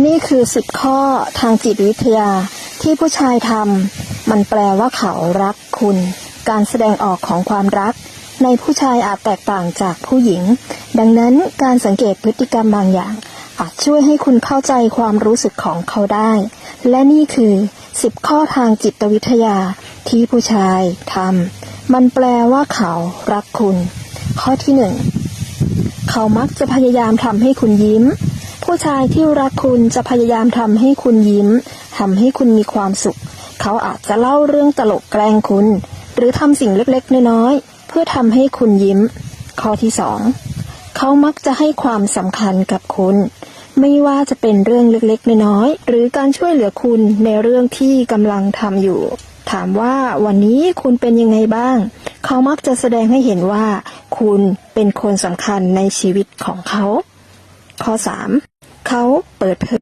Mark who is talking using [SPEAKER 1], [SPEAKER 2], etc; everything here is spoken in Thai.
[SPEAKER 1] นี่คือสิบข้อทางจิตวิทยาที่ผู้ชายทำมันแปลว่าเขารักคุณ การแสดงออกของความรัก ในผู้ชายอาจแตกต่างจากผู้หญิง ดังนั้นการสังเกตพฤติกรรมบางอย่าง อาจช่วยให้คุณเข้าใจความรู้สึกของเขาได้ และนี่คือสิบข้อทางจิตวิทยาที่ผู้ชายทำมันแปลว่าเขารักคุณ ข้อที่หนึ่งเขามักจะพยายามทำให้คุณยิ้ม ผู้ชายที่รักคุณจะพยายามทำให้คุณยิ้มทำให้คุณมีความสุข เขาอาจจะเล่าเรื่องตลกแกล้งคุณ หรือทำสิ่งเล็กๆ น้อยๆ เพื่อทำให้คุณยิ้ม ข้อที่สองเขามักจะให้ความสำคัญกับคุณ ไม่ว่าจะเป็นเรื่องเล็กๆ น้อยๆ หรือการช่วยเหลือคุณในเรื่องที่กำลังทำอยู่ ถามว่าวันนี้คุณเป็นยังไงบ้าง เขามักจะแสดงให้เห็นว่า คุณเป็นคนสำคัญในชีวิตของเขา ข้อ 3. เขาเปิดเผย